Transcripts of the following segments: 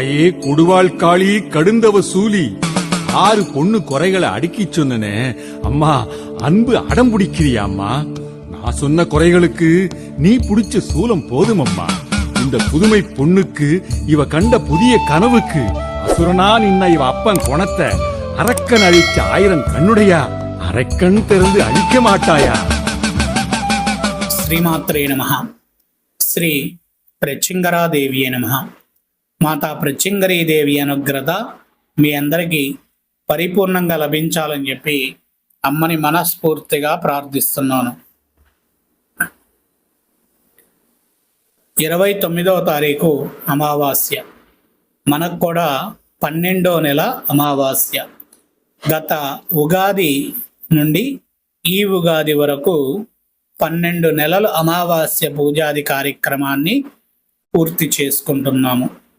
தாயே கொடுவாழ்காளி கடுந்தவ சூலி. ஆறு பொண்ணு குறைகளை அடுக்கி சொன்னனே. அம்மா அன்பு அடம் பிடிக்கிறியா அம்மா? நான் சொன்ன குறைகளுக்கு நீ புடிச்ச சூலம் போதும் அம்மா. இந்த புதுமை பொண்ணுக்கு இவ கண்ட புதிய கனவுக்கு அசுரனா நின்ன இவ அப்பன் குணத்தை அரக்கன் அழிச்ச ஆயிரம் கண்ணுடையா? அரக்கண் திறந்து அழிக்க மாட்டாயா? ஸ்ரீமாத்ரே நமகா ஸ்ரீ பிரச்சிங்கராதேவியே நமகா మాతా ప్రత్యంగరీదేవి అనుగ్రత మీ అందరికీ పరిపూర్ణంగా లభించాలని చెప్పి అమ్మని మనస్ఫూర్తిగా ప్రార్థిస్తున్నాను. ఇరవై తొమ్మిదవ తారీఖు అమావాస్య. మనకు కూడా పన్నెండో నెల అమావాస్య. గత ఉగాది నుండి ఈ ఉగాది వరకు పన్నెండు నెలలు అమావాస్య పూజాది కార్యక్రమాన్ని పూర్తి చేసుకుంటున్నాము.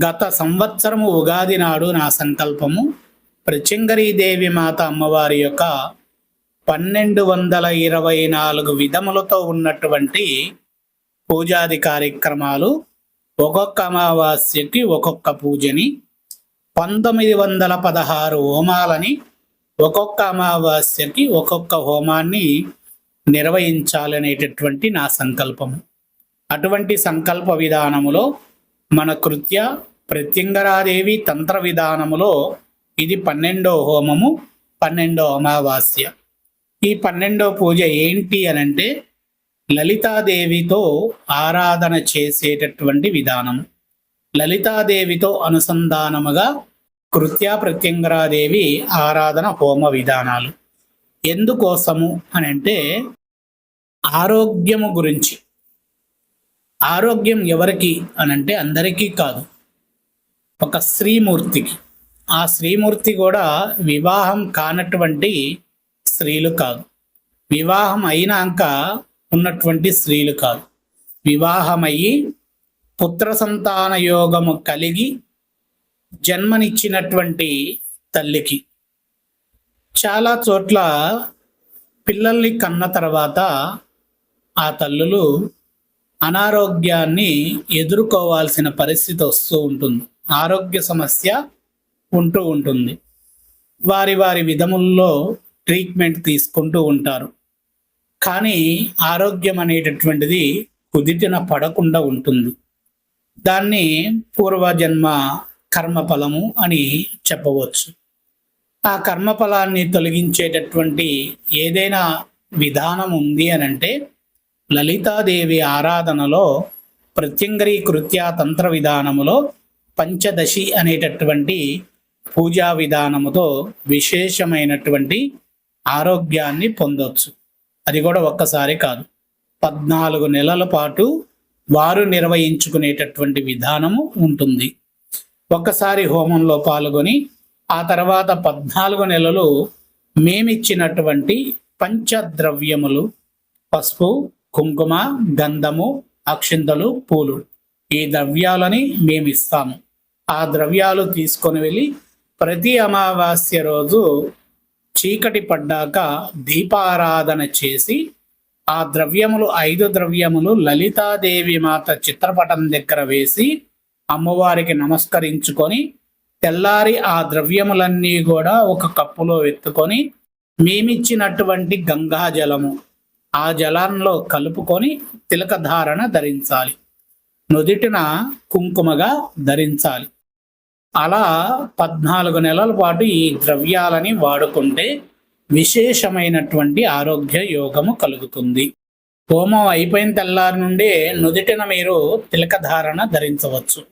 గత సంవత్సరము ఉగాది నాడు నా సంకల్పము దేవి మాత అమ్మవారి యొక్క పన్నెండు వందల ఇరవై నాలుగు విధములతో ఉన్నటువంటి పూజాది కార్యక్రమాలు ఒక్కొక్క అమావాస్యకి ఒక్కొక్క పూజని పంతొమ్మిది వందల పదహారు హోమాలని ఒక్కొక్క అమావాస్యకి ఒక్కొక్క హోమాన్ని నిర్వహించాలనేటటువంటి నా సంకల్పము. అటువంటి సంకల్ప విధానములో మన కృత్య ప్రత్యంగరాదేవి తంత్ర విధానములో ఇది పన్నెండో హోమము పన్నెండో అమావాస్య. ఈ పన్నెండో పూజ ఏంటి అనంటే లలితాదేవితో ఆరాధన చేసేటటువంటి విధానం లలితాదేవితో అనుసంధానముగా కృత్య ప్రత్యంగరాదేవి ఆరాధన హోమ విధానాలు. ఎందుకోసము అని అంటే ఆరోగ్యము గురించి. ఆరోగ్యం ఎవరికి అనంటే అందరికీ కాదు. ఒక స్త్రీమూర్తికి. ఆ స్త్రీమూర్తి కూడా వివాహం కానటువంటి స్త్రీలు కాదు. వివాహం అయినాక ఉన్నటువంటి స్త్రీలు కాదు. వివాహమయ్యి పుత్ర సంతాన యోగము కలిగి జన్మనిచ్చినటువంటి తల్లికి. చాలా చోట్ల పిల్లల్ని కన్న తర్వాత ఆ తల్లులు అనారోగ్యాన్ని ఎదుర్కోవాల్సిన పరిస్థితి వస్తూ ఉంటుంది. ఆరోగ్య సమస్య ఉంటూ ఉంటుంది. వారి వారి విధముల్లో ట్రీట్మెంట్ తీసుకుంటూ ఉంటారు. కానీ ఆరోగ్యం అనేటటువంటిది కుదిటిన పడకుండా ఉంటుంది. దాన్ని పూర్వజన్మ కర్మఫలము అని చెప్పవచ్చు. ఆ కర్మఫలాన్ని తొలగించేటటువంటి ఏదైనా విధానం ఉంది అని అంటే లలితాదేవి ఆరాధనలో ప్రత్యంగరీకృత్య తంత్ర విధానములో పంచదశి అనేటటువంటి పూజా విధానముతో విశేషమైనటువంటి ఆరోగ్యాన్ని పొందవచ్చు అది కూడా ఒక్కసారి కాదు. పద్నాలుగు నెలల పాటు వారు నిర్వహించుకునేటటువంటి విధానము ఉంటుంది. ఒక్కసారి హోమంలో పాల్గొని ఆ తర్వాత పద్నాలుగు నెలలు మేమిచ్చినటువంటి పంచద్రవ్యములు పసుపు కుంకుమ గంధము అక్షింతలు పూలు. ఈ ద్రవ్యాలని మేము ఇస్తాము ఆ ద్రవ్యాలు తీసుకొని వెళ్ళి ప్రతి అమావాస్య రోజు చీకటి పడ్డాక దీపారాధన చేసి ఆ ద్రవ్యములు ఐదు ద్రవ్యములు లలితాదేవి మాత చిత్రపటం దగ్గర వేసి అమ్మవారికి నమస్కరించుకొని తెల్లారి ఆ ద్రవ్యములన్నీ కూడా ఒక కప్పులో ఎత్తుకొని మేమిచ్చినటువంటి గంగా జలము ఆ జలంలో కలుపుకొని తిలక ధారణ ధరించాలి. నుదిటిన కుంకుమగా ధరించాలి. అలా పద్నాలుగు నెలల పాటు ఈ ద్రవ్యాలని వాడుకుంటే విశేషమైనటువంటి ఆరోగ్య యోగము కలుగుతుంది. హోమం అయిపోయిన తెల్లారి నుండే నుదిటిన మీరు తిలక ధారణ ధరించవచ్చు.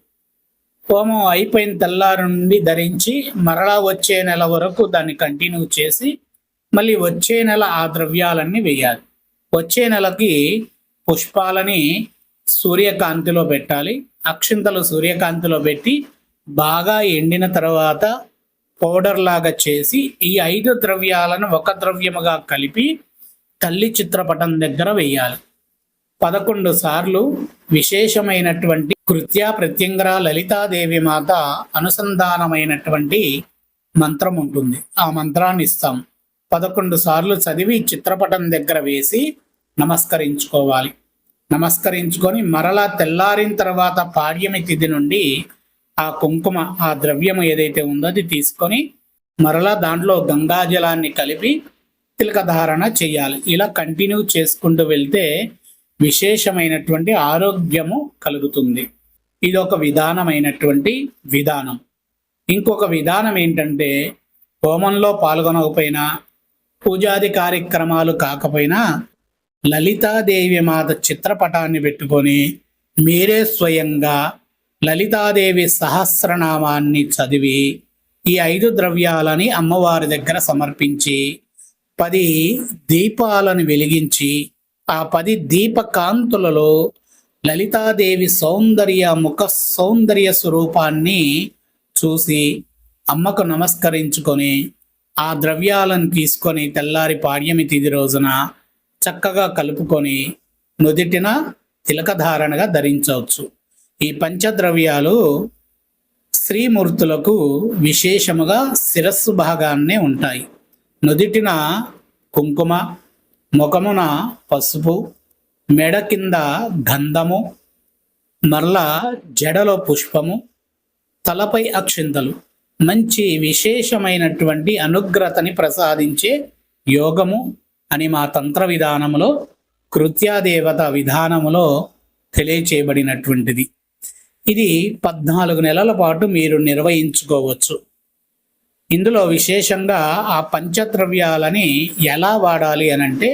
హోమం అయిపోయిన తెల్లారి నుండి ధరించి మరలా వచ్చే నెల వరకు దాన్ని కంటిన్యూ చేసి మళ్ళీ వచ్చే నెల ఆ ద్రవ్యాలన్నీ వేయాలి. వచ్చే నెలకి పుష్పాలని సూర్యకాంతిలో పెట్టాలి. అక్షింతలు సూర్యకాంతిలో పెట్టి బాగా ఎండిన తర్వాత పౌడర్ లాగా చేసి ఈ ఐదు ద్రవ్యాలను ఒక ద్రవ్యముగా కలిపి తల్లి చిత్రపటం దగ్గర వేయాలి. పదకొండు సార్లు విశేషమైనటువంటి కృత్యా ప్రత్యంగర లలితాదేవి మాత అనుసంధానమైనటువంటి మంత్రం ఉంటుంది. ఆ మంత్రాన్ని ఇస్తాం. పదకొండు సార్లు చదివి చిత్రపటం దగ్గర వేసి నమస్కరించుకోవాలి. నమస్కరించుకొని మరలా తెల్లారిన తర్వాత పాడ్యమి తిథి నుండి ఆ కుంకుమ ఆ ద్రవ్యం ఏదైతే ఉందో అది తీసుకొని మరలా దాంట్లో గంగాజలాన్ని కలిపి తిలకధారణ చేయాలి. ఇలా కంటిన్యూ చేసుకుంటూ వెళ్తే విశేషమైనటువంటి ఆరోగ్యము కలుగుతుంది. ఇది ఒక విధానమైనటువంటి విధానం. ఇంకొక విధానం ఏంటంటే హోమంలో పాల్గొనకపోయినా పూజాది కార్యక్రమాలు కాకపోయినా లలితాదేవి మాత చిత్రపటాన్ని పెట్టుకొని మీరే స్వయంగా లలితాదేవి సహస్రనామాన్ని చదివి ఈ ఐదు ద్రవ్యాలని అమ్మవారి దగ్గర సమర్పించి పది దీపాలను వెలిగించి ఆ పది దీపకాంతులలో లలితాదేవి సౌందర్య ముఖ సౌందర్య స్వరూపాన్ని చూసి అమ్మకు నమస్కరించుకొని ఆ ద్రవ్యాలను తీసుకొని తెల్లారి పాడ్యమి తిది రోజున చక్కగా కలుపుకొని నుదిటిన తిలకధారణగా ధరించవచ్చు. ఈ పంచద్రవ్యాలు స్త్రీమూర్తులకు విశేషముగా శిరస్సు భాగాన్నే ఉంటాయి. నుదిటిన కుంకుమ ముఖమున పసుపు మెడ కింద గంధము మరలా జడలో పుష్పము తలపై అక్షింతలు. మంచి విశేషమైనటువంటి అనుగ్రతని ప్రసాదించే యోగము అని మా తంత్ర విధానములో కృత్యాదేవత విధానములో తెలియచేయబడినటువంటిది. ఇది పద్నాలుగు నెలల పాటు మీరు నిర్వహించుకోవచ్చు. ఇందులో విశేషంగా ఆ పంచద్రవ్యాలని ఎలా వాడాలి అని అంటే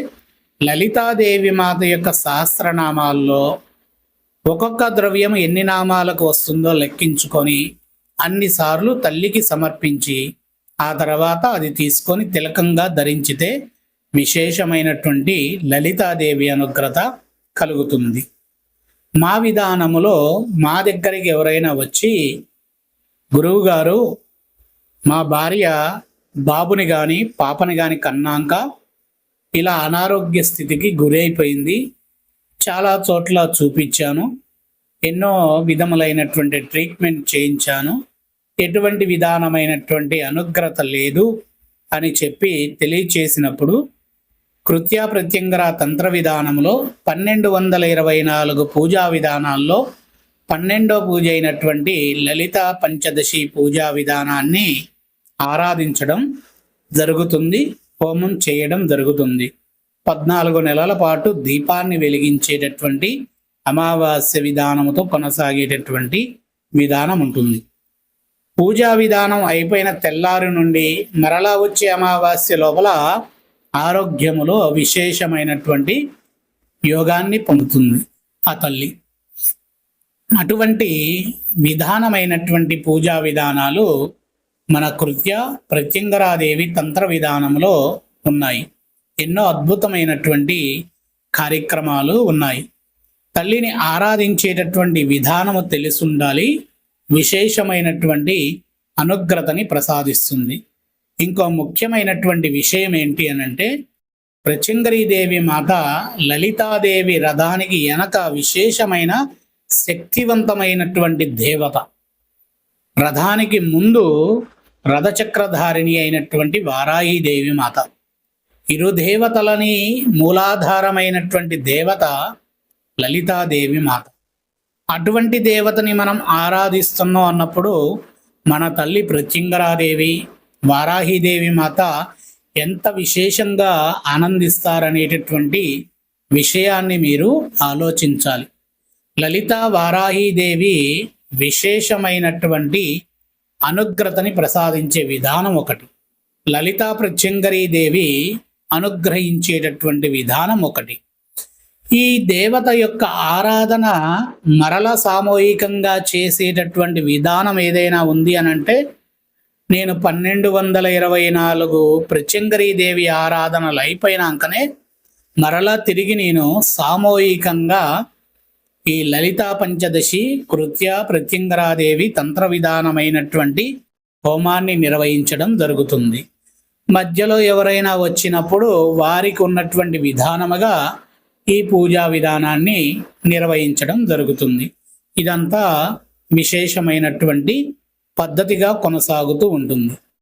లలితాదేవి మాత యొక్క సహస్రనామాల్లో ఒక్కొక్క ద్రవ్యం ఎన్ని నామాలకు వస్తుందో లెక్కించుకొని అన్నిసార్లు తల్లికి సమర్పించి ఆ తర్వాత అది తీసుకొని తిలకంగా ధరించితే విశేషమైనటువంటి లలితాదేవి అనుగ్రత కలుగుతుంది. మా విధానములో మా దగ్గరికి ఎవరైనా వచ్చి గురువుగారు మా భార్య బాబుని కానీ పాపని కానీ కన్నాక ఇలా అనారోగ్య స్థితికి గురైపోయింది. చాలా చోట్ల చూపించాను. ఎన్నో విధములైనటువంటి ట్రీట్మెంట్ చేయించాను. ఎటువంటి విధానమైనటువంటి అనుగ్రత లేదు అని చెప్పి తెలియచేసినప్పుడు కృత్యాప్రత్యంగర తంత్ర విధానంలో పన్నెండు వందల ఇరవై నాలుగు పూజా విధానాల్లో పన్నెండో పూజ అయినటువంటి లలిత పంచదశి పూజా విధానాన్ని ఆరాధించడం జరుగుతుంది హోమం చేయడం జరుగుతుంది. పద్నాలుగు నెలల పాటు దీపాన్ని వెలిగించేటటువంటి అమావాస్య విధానముతో కొనసాగేటటువంటి విధానం ఉంటుంది. పూజా విధానం అయిపోయిన తెల్లారి నుండి మరలా వచ్చే అమావాస్య లోపల ఆరోగ్యములో విశేషమైనటువంటి యోగాన్ని పొందుతుంది ఆ తల్లి. అటువంటి విధానమైనటువంటి పూజా విధానాలు మన కృత్య ప్రత్యంగరాదేవి తంత్ర విధానంలో ఉన్నాయి. ఎన్నో అద్భుతమైనటువంటి కార్యక్రమాలు ఉన్నాయి. తల్లిని ఆరాధించేటటువంటి విధానము తెలిసుండాలి విశేషమైనటువంటి అనుగ్రతని ప్రసాదిస్తుంది. ఇంకో ముఖ్యమైనటువంటి విషయం ఏంటి అని అంటే మాత లలితాదేవి రథానికి వెనక విశేషమైన శక్తివంతమైనటువంటి దేవత. రథానికి ముందు రథచక్రధారిణి అయినటువంటి వారాహీదేవి మాత. ఇరు దేవతలని మూలాధారమైనటువంటి దేవత లలితాదేవి మాత. అటువంటి దేవతని మనం ఆరాధిస్తున్నాం అన్నప్పుడు మన తల్లి ప్రత్యంగరాదేవి వారాహిదేవి మాత ఎంత విశేషంగా ఆనందిస్తారనేటటువంటి విషయాన్ని మీరు ఆలోచించాలి. లలిత వారాహిదేవి విశేషమైనటువంటి అనుగ్రతని ప్రసాదించే విధానం ఒకటి. లలితా దేవి అనుగ్రహించేటటువంటి విధానం ఒకటి. ఈ దేవత యొక్క ఆరాధన మరల సామూహికంగా చేసేటటువంటి విధానం ఏదైనా ఉంది అని అంటే నేను పన్నెండు వందల ఇరవై నాలుగు దేవి ఆరాధనలు అయిపోయినాకనే మరలా తిరిగి నేను సామూహికంగా ఈ లలితా పంచదశి కృత్య ప్రత్యంగరాదేవి తంత్ర విధానమైనటువంటి హోమాన్ని నిర్వహించడం జరుగుతుంది. మధ్యలో ఎవరైనా వచ్చినప్పుడు వారికి ఉన్నటువంటి విధానముగా ఈ పూజా విధానాన్ని నిర్వహించడం జరుగుతుంది. ఇదంతా విశేషమైనటువంటి పద్ధతిగా కొనసాగుతూ ఉంటుంది.